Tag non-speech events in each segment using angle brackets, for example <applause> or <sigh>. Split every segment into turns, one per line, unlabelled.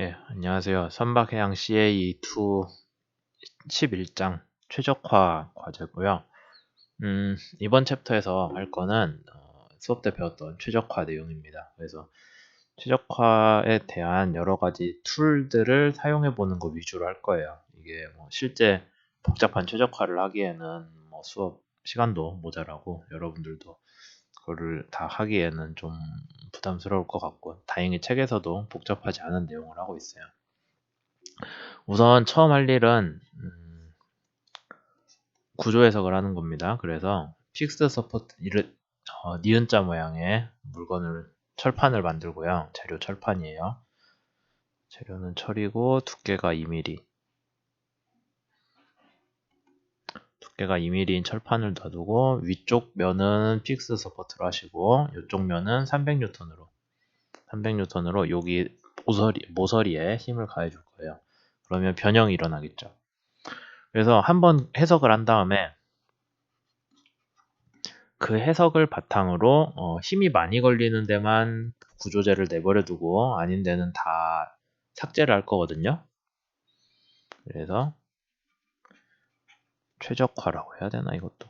예, 안녕하세요. 선박해양 CA2 11장 최적화 과제고요. 음, 이번 챕터에서 할 거는 어, 수업 때 배웠던 최적화 내용입니다. 그래서 최적화에 대한 여러 가지 툴들을 사용해 보는 거 위주로 할 거예요. 이게 뭐 실제 복잡한 최적화를 하기에는 뭐 수업 시간도 모자라고 여러분들도 그거를 다 하기에는 좀 부담스러울 것 같고 다행히 책에서도 복잡하지 않은 내용을 하고 있어요. 우선 처음 할 일은 음, 구조 해석을 하는 겁니다. 그래서 픽스 서포트 어, 니은자 모양의 물건을 철판을 만들고요. 재료 철판이에요. 재료는 철이고 두께가 2mm 두께가 2mm인 철판을 놔두고 위쪽 면은 픽스 서포트로 하시고 이쪽 면은 300N으로 300N으로 여기 모서리, 모서리에 힘을 가해 줄 거예요. 그러면 변형이 일어나겠죠. 그래서 한번 해석을 한 다음에 그 해석을 바탕으로 어, 힘이 많이 걸리는 데만 구조제를 내버려 두고 아닌 데는 다 삭제를 할 거거든요. 그래서 최적화라고 해야 되나 이것도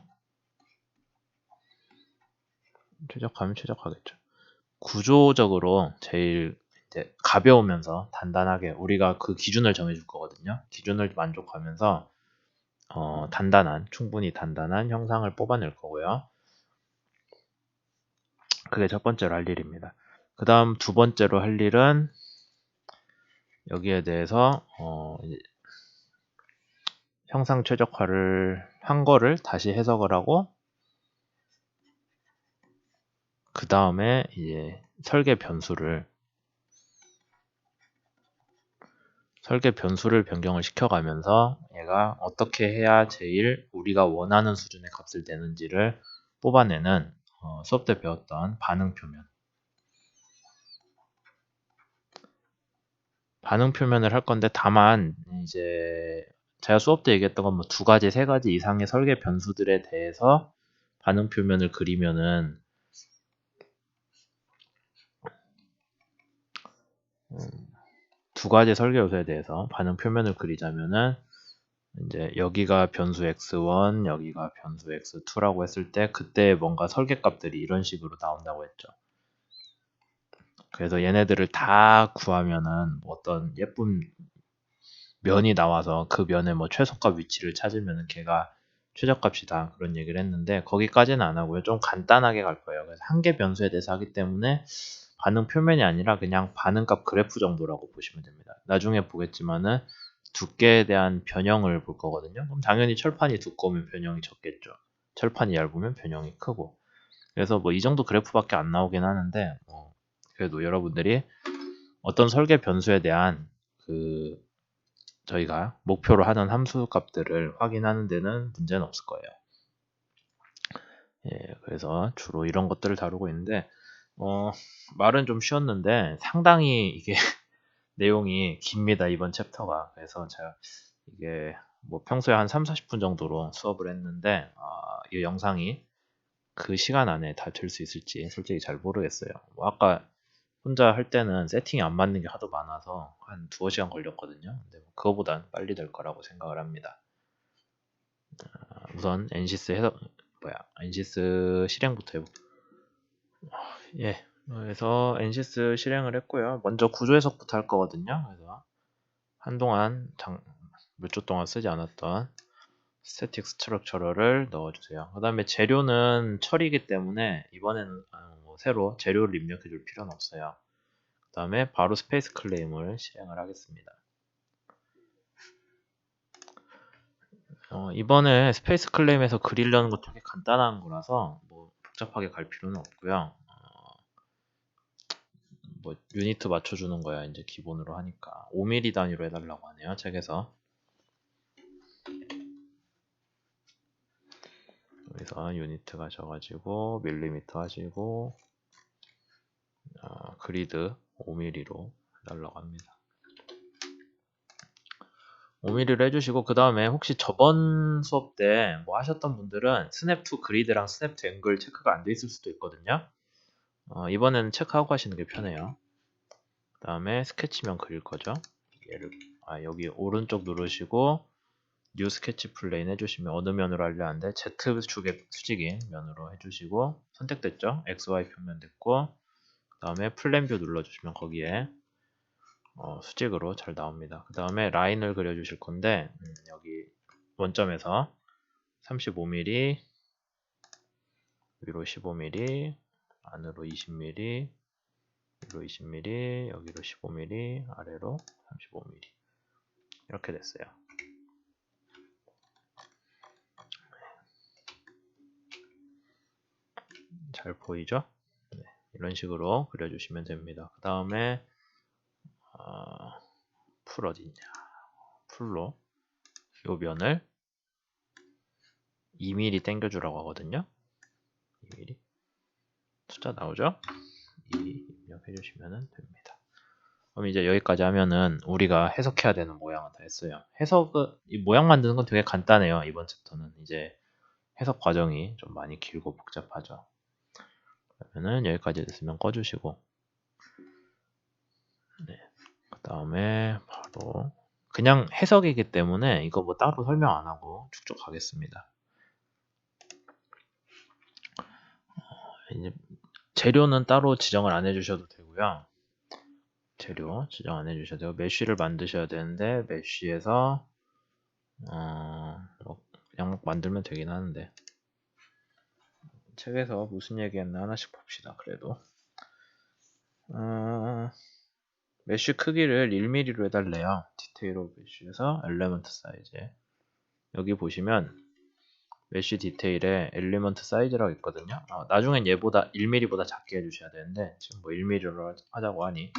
최적화면 최적화겠죠. 구조적으로 제일 이제 가벼우면서 단단하게 우리가 그 기준을 정해줄 거거든요. 기준을 만족하면서 어, 단단한 충분히 단단한 형상을 뽑아낼 거고요. 그게 첫 번째로 할 일입니다. 그 다음 두 번째로 할 일은 여기에 대해서 어, 형상 최적화를 한 거를 다시 해석을 하고 그 다음에 이제 설계 변수를 설계 변수를 변경을 시켜가면서 얘가 어떻게 해야 제일 우리가 원하는 수준의 값을 내는지를 뽑아내는 어, 수업 때 배웠던 반응 표면. 반응 표면을 할 건데 다만 이제 제가 수업 때 얘기했던 건 뭐 두 가지, 세 가지 이상의 설계 변수들에 대해서 반응 표면을 그리면은 음, 두 가지 설계 요소에 대해서 반응 표면을 그리자면은 이제 여기가 변수 x1, 여기가 변수 x2라고 했을 때 그때 뭔가 설계 값들이 이런 식으로 나온다고 했죠. 그래서 얘네들을 다 구하면은 어떤 예쁜 면이 나와서 그 면의 뭐 최소값 위치를 찾으면 걔가 최저값이다 그런 얘기를 했는데 거기까지는 안 하고요. 좀 간단하게 갈 거예요. 그래서 한 개 변수에 대해서 하기 때문에 반응 표면이 아니라 그냥 반응값 그래프 정도라고 보시면 됩니다. 나중에 보겠지만은 두께에 대한 변형을 볼 거거든요. 그럼 당연히 철판이 두꺼우면 변형이 적겠죠. 철판이 얇으면 변형이 크고. 그래서 뭐 이 정도 그래프밖에 안 나오긴 하는데 뭐 그래도 여러분들이 어떤 설계 변수에 대한 그 저희가 목표로 하는 함수 값들을 확인하는 데는 문제는 없을 거예요. 예, 그래서 주로 이런 것들을 다루고 있는데 어, 말은 좀 쉬웠는데 상당히 이게 <laughs> 내용이 깁니다 이번 챕터가 그래서 제가 이게 뭐 평소에 한 3, 40분 정도로 수업을 했는데 어, 이 영상이 그 시간 안에 다 될 수 있을지 솔직히 잘 모르겠어요. 뭐 아까 혼자 할 때는 세팅이 안 맞는 게 하도 많아서 한 두어 시간 걸렸거든요. 근데 뭐 그거보단 빨리 될 거라고 생각을 합니다. 아, 우선 엔시스 해석 뭐야 엔시스 실행부터 해보. 예, 그래서 엔시스 실행을 했고요. 먼저 구조 해석부터 할 거거든요. 그래서 한동안 몇주 동안 쓰지 않았던 스태틱 스트럭처러를 넣어주세요. 그 다음에 재료는 철이기 때문에 이번에는 아, 뭐 새로 재료를 입력해 줄 필요는 없어요. 그 다음에 바로 스페이스 클레임을 실행을 하겠습니다. 어, 이번에 스페이스 클레임에서 그리려는 거 되게 간단한 거라서 뭐 복잡하게 갈 필요는 없고요. 어, 뭐 유니트 맞춰주는 거야 이제 기본으로 하니까 5mm 단위로 해달라고 하네요 책에서 여기서 유니트 가셔가지고 밀리미터 하시고 어, 그리드 5mm로 해달라고 합니다. 5mm를 해주시고 그 다음에 혹시 저번 수업 때 뭐 하셨던 분들은 스냅 투 그리드랑 스냅 투 앵글 체크가 안 돼 있을 수도 있거든요. 어, 이번에는 체크하고 하시는 게 편해요. 그 다음에 스케치면 그릴 거죠. 얘를 아 여기 오른쪽 누르시고 뉴 스케치 플레인 해주시면 어느 면으로 하려 하는데 Z 축의 수직인 면으로 해주시고 선택됐죠? XY 표면 됐고 그 다음에 플랜 뷰 눌러주시면 거기에 어, 수직으로 잘 나옵니다. 그 다음에 라인을 그려주실 건데 음, 여기 원점에서 35mm 위로 15mm 안으로 20mm 위로 20mm 여기로 15mm 아래로 35mm 이렇게 됐어요. 잘 보이죠? 네, 이런 식으로 그려주시면 됩니다. 그 다음에 어, 풀 어디냐? 풀로 요 면을 2mm 당겨주라고 하거든요. 2mm 숫자 나오죠? 2 입력해 주시면 됩니다. 그럼 이제 여기까지 하면은 우리가 해석해야 되는 모양은 다 했어요. 해석은 이 모양 만드는 건 되게 간단해요. 이번 챕터는 이제 해석 과정이 좀 많이 길고 복잡하죠. 그러면은 여기까지 됐으면 꺼주시고 네. 그 다음에 바로 그냥 해석이기 때문에 이거 뭐 따로 설명 안 하고 쭉쭉 가겠습니다. 어, 이제 재료는 따로 지정을 안 해주셔도 되고요. 재료 지정 안 해주셔도 되고 메쉬를 만드셔야 되는데 메쉬에서 어, 뭐 그냥 만들면 되긴 하는데 책에서 무슨 얘기했나 하나씩 봅시다. 그래도 어, 메쉬 크기를 1mm로 해달래요. 디테일 오브 메쉬에서 엘리먼트 사이즈 여기 보시면 메쉬 디테일에 엘리먼트 사이즈라고 있거든요. 어, 나중엔 얘보다 1mm보다 작게 해주셔야 되는데 지금 뭐 1mm로 하자고 하니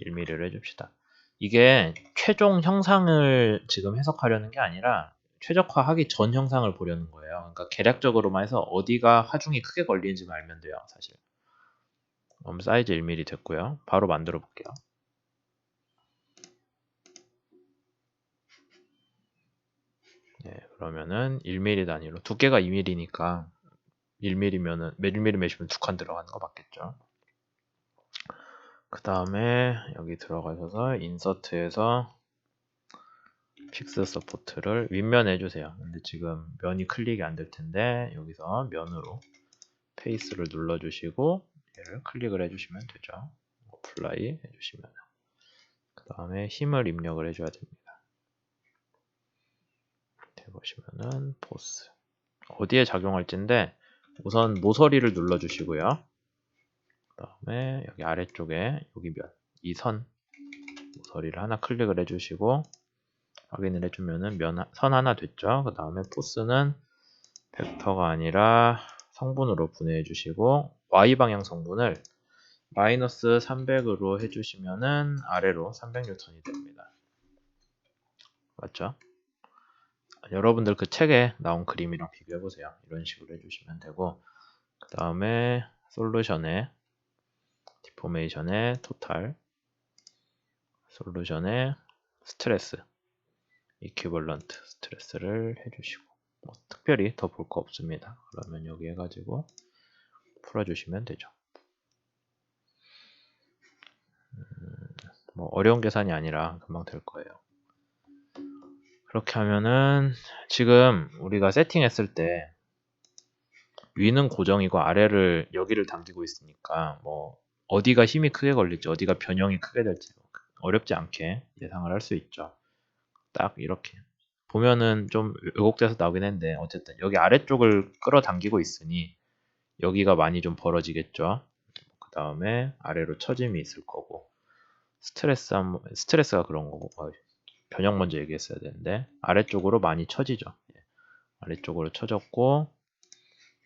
1mm로 해줍시다. 이게 최종 형상을 지금 해석하려는 게 아니라 최적화하기 전 형상을 보려는 거예요. 그러니까 계략적으로만 해서 어디가 하중이 크게 걸리는지 알면 돼요, 사실. 그럼 사이즈 1mm 됐고요. 바로 만들어 볼게요. 네, 그러면은 1mm 단위로 두께가 2mm니까 1mm면은 1mm 매시면 두 칸 들어가는 거 맞겠죠? 그 다음에 여기 들어가셔서 인서트에서 픽스 서포트를 윗면 해주세요. 근데 지금 면이 클릭이 안 될 텐데 여기서 면으로 페이스를 눌러주시고 얘를 클릭을 해주시면 되죠. 어플라이 해주시면 그 다음에 힘을 입력을 해줘야 됩니다. 보시면은 포스 어디에 작용할지인데 우선 모서리를 눌러주시고요. 그 다음에 여기 아래쪽에 여기 면, 이 선 모서리를 하나 클릭을 해주시고 확인을 해주면은 면, 선 하나 됐죠. 그 다음에 포스는 벡터가 아니라 성분으로 분해해 주시고 y 방향 성분을 마이너스 300으로 해주시면은 아래로 300N이 됩니다. 맞죠? 여러분들 그 책에 나온 그림이랑 비교해 보세요. 이런 식으로 해주시면 되고 그 다음에 솔루션에 디포메이션에 토탈 솔루션에 스트레스 이퀴벌런트 스트레스를 해주시고 뭐 특별히 더 볼 거 없습니다. 그러면 여기 해가지고 풀어주시면 되죠. 음, 뭐 어려운 계산이 아니라 금방 될 거예요. 그렇게 하면은 지금 우리가 세팅했을 때 위는 고정이고 아래를 여기를 당기고 있으니까 뭐 어디가 힘이 크게 걸릴지 어디가 변형이 크게 될지 어렵지 않게 예상을 할 수 있죠. 딱 이렇게 보면은 좀 왜곡돼서 나오긴 했는데 어쨌든 여기 아래쪽을 끌어당기고 있으니 여기가 많이 좀 벌어지겠죠. 그 다음에 아래로 처짐이 있을 거고 스트레스 한 스트레스가 그런 거고 어, 변형 먼저 얘기했어야 되는데 아래쪽으로 많이 처지죠. 예. 아래쪽으로 처졌고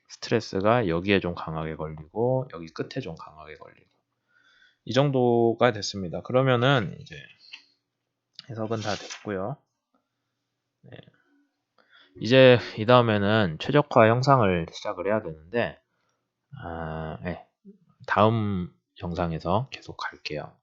스트레스가 여기에 좀 강하게 걸리고 여기 끝에 좀 강하게 걸리고 이 정도가 됐습니다. 그러면은 이제 해석은 다 됐고요. 네. 이제 이 다음에는 최적화 형상을 시작을 해야 되는데 아, 네. 다음 영상에서 계속 갈게요.